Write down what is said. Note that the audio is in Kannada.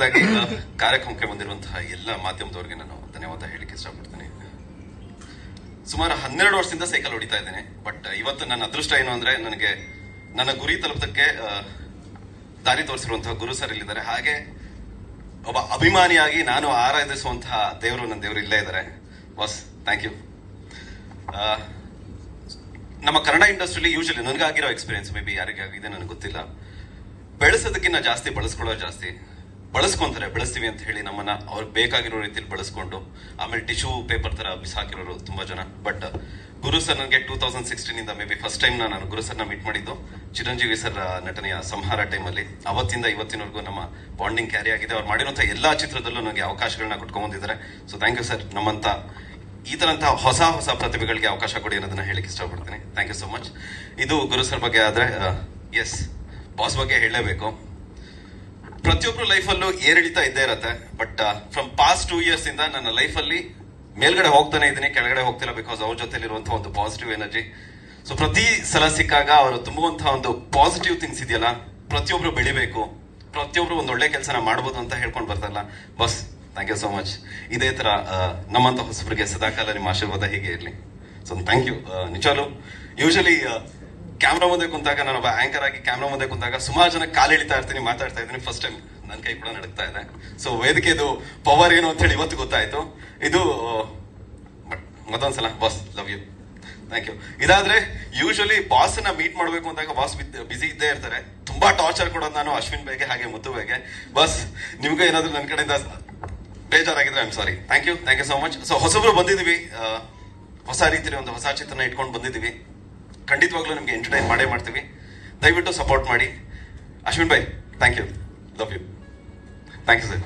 ಆ, ಕಾರ್ಯಕ್ರಮಕ್ಕೆ ಬಂದಿರುವಂತಹ ಎಲ್ಲ ಮಾಧ್ಯಮದವರಿಗೆ ನಾನು ಧನ್ಯವಾದ ಹೇಳಿಕೆ ಇಷ್ಟಪಡ್ತೇನೆ. ಸುಮಾರು ಹನ್ನೆರಡು ವರ್ಷದಿಂದ ಸೈಕಲ್ ಹೊಡಿತಾ ಇದ್ದೇನೆ ಬಟ್ ಇವತ್ತು ನನ್ನ ಅದೃಷ್ಟ ಏನು ಅಂದ್ರೆ ನನಗೆ ನನ್ನ ಗುರಿ ತಲುಪದಕ್ಕೆ ದಾರಿ ತೋರಿಸಿರುವಂತಹ ಗುರು ಸರ್ ಇಲ್ಲಿದ್ದಾರೆ. ಹಾಗೆ ಒಬ್ಬ ಅಭಿಮಾನಿಯಾಗಿ ನಾನು ಆರಾಧಿಸುವಂತಹ ದೇವರು ನನ್ನ ದೇವರು ಇಲ್ಲೇ ಇದ್ದಾರೆ. ವಾಸ್ ಥ್ಯಾಂಕ್ ಯು ನಮ್ಮ ಕನ್ನಡ ಇಂಡಸ್ಟ್ರಿಲಿ ಯೂಶಲಿ ನನಗಾಗಿರೋ ಎಕ್ಸ್ಪೀರಿಯನ್ಸ್ ಮೇ ಬಿ ಯಾರಿಗೆ ಆಗಿದೆ ನನಗೆ ಗೊತ್ತಿಲ್ಲ. ಬೆಳೆಸೋದಕ್ಕಿಂತ ಜಾಸ್ತಿ ಬಳಸ್ಕೊಳ್ಳೋದು ಜಾಸ್ತಿ. ಬಳಸ್ಕೊಂತಾರೆ, ಬಳಸ್ತೀವಿ ಅಂತ ಹೇಳಿ ನಮ್ಮನ್ನ ಅವ್ರಿಗೆ ಬೇಕಾಗಿರೋ ರೀತಿಯಲ್ಲಿ ಬಳಸ್ಕೊಂಡು, ಆಮೇಲೆ ಟಿಶ್ಯೂ ಪೇಪರ್ ತರ ಬಿಸಾಕಿರೋರು ತುಂಬಾ ಜನ. ಬಟ್ ಗುರು ಸರ್ ನನಗೆ ಟೂ ತೌಸಂಡ್ ಸಿಕ್ಸ್ಟೀನ್ ಇಂದ ಮೇ ಬಿ ಫಸ್ಟ್ ಟೈಮ್ ನಾನು ಗುರು ಸರ್ನ ಮೀಟ್ ಮಾಡಿದ್ದು. ಚಿರಂಜೀವಿ ಸರ್ ನಟನೆಯ ಸಂಹಾರ ಟೈಮಲ್ಲಿ ಅವತ್ತಿಂದ ಇವತ್ತಿನವರೆಗೂ ನಮ್ಮ ಬಾಂಡಿಂಗ್ ಕ್ಯಾರಿ ಆಗಿದೆ. ಅವ್ರು ಮಾಡಿರುವಂತಹ ಎಲ್ಲಾ ಚಿತ್ರದಲ್ಲೂ ನನಗೆ ಅವಕಾಶಗಳನ್ನ ಕೊಟ್ಕೊಂಡ್ ಬಂದಿದ್ದಾರೆ. ಸೊ ಥ್ಯಾಂಕ್ ಯು ಸರ್ ನಮ್ಮಂತ ಈ ತರಂತಹ ಹೊಸ ಹೊಸ ಪ್ರತಿಭೆಗಳಿಗೆ ಅವಕಾಶ ಕೊಡಿ ಅನ್ನೋದನ್ನ ಹೇಳಿಕ್ಕೆ ಇಷ್ಟಪಡ್ತೀನಿ. ಥ್ಯಾಂಕ್ ಯು ಸೋ ಮಚ್ ಇದು ಗುರು ಸರ್ ಬಗ್ಗೆ ಆದ್ರೆ ಎಸ್ ಬಾಸ್ ಬಗ್ಗೆ ಹೇಳಲೇಬೇಕು ಪ್ರತಿಯೊಬ್ರು ಲೈಫಲ್ಲೂ ಏರಿಳಿತ ಇದ್ದೇ ಇರತ್ತೆ but from past two years ಇಂದ ನನ್ನ ಲೈಫಲ್ಲಿ ಮೇಲ್ಗಡೆ ಹೋಗ್ತಾನೆ ಇದ್ದೀನಿ ಕೆಳಗಡೆ ಹೋಗ್ತಿಲ್ಲ ಬಿಕಾಸ್ ಅವ್ರ ಜೊತೆಲಿರುವಂತಹ ಒಂದು ಪಾಸಿಟಿವ್ ಎನರ್ಜಿ ಸೊ ಪ್ರತಿ ಸಲ ಸಿಕ್ಕಾಗ ಅವರು ತುಂಬುವಂತಹ ಒಂದು ಪಾಸಿಟಿವ್ ಥಿಂಗ್ಸ್ ಇದೆಯಲ್ಲ ಪ್ರತಿಯೊಬ್ರು ಬೆಳಿಬೇಕು ಪ್ರತಿಯೊಬ್ರು ಒಂದು ಒಳ್ಳೆ ಕೆಲಸನ ಮಾಡ್ಬೋದು ಅಂತ ಹೇಳ್ಕೊಂಡು ಬರ್ತಾರಲ್ಲ ಬಸ್ ಥ್ಯಾಂಕ್ ಯು ಸೋ ಮಚ್ ಇದೇ ತರ ಆ, ನಮ್ಮಂತ ಹೊಸಬರಿಗೆ ಸದಾಕಾಲ ನಿಮ್ಮ ಆಶೀರ್ವಾದ ಹೀಗೆ ಇರಲಿ. ಸೊ ಥ್ಯಾಂಕ್ ಯು ನಿಜಾಲು. ಯೂಶಲಿ ಕ್ಯಾಮ್ರಾ ಮುಂದೆ ಕುಂತಾಗ ನಾನೊಬ್ಬ ಆಂಕರ್ ಆಗಿ ಕ್ಯಾಮ್ರಾ ಮುಂದೆ ಕುಂತಾಗ ಸುಮಾರು ಜನ ಕಾಲು ಇರ್ತೀನಿ ಮಾತಾಡ್ತಾ ಇದ್ದೀನಿ ಫಸ್ಟ್ ಟೈಮ್ ನನ್ನ ಕೈ ಕೂಡ ನಡಕ್ತಾ ಇದೆ. ಸೊ ವೇದಿಕೆದು ಪವರ್ ಏನು ಅಂತ ಹೇಳಿ ಇವತ್ತು ಗೊತ್ತಾಯ್ತು. ಇದು ಮತ್ತೊಂದ್ಸಲ boss love you thank you ಇದಾದ್ರೆ usually ಬಾಸ್ನ ಮೀಟ್ ಮಾಡ್ಬೇಕು ಅಂದಾಗ ಬಾಸ್ ಬಿಸಿ ಇದ್ದೇ ಇರ್ತಾರೆ. ತುಂಬಾ ಟಾರ್ಚರ್ ಕೊಡೋದು ನಾನು ಅಶ್ವಿನ್ ಬೇಗೆ ಹಾಗೆ ಮುತ್ತು ಬೇಗೆ. ಬಸ್ ನಿಮ್ಗೆ ಏನಾದ್ರು ನನ್ನ ಕಡೆಯಿಂದ ಬೇಜಾರಾಗಿದ್ರೆ I am sorry thank you thank you so much so ಹೊಸಬ್ರು ಬಂದಿದೀವಿ ಆ, ಹೊಸ ರೀತಿಯಲ್ಲಿ ಒಂದು ಹೊಸ ಚಿತ್ರನ ಇಟ್ಕೊಂಡು ಬಂದಿದ್ದೀವಿ. ಖಂಡಿತವಾಗ್ಲೂ ನಿಮ್ಗೆ ಎಂಟರ್ಟೈನ್ ಮಾಡೇ ಮಾಡ್ತೀವಿ. ದಯವಿಟ್ಟು ಸಪೋರ್ಟ್ ಮಾಡಿ. Ashwin bhai thank you love you thank you sir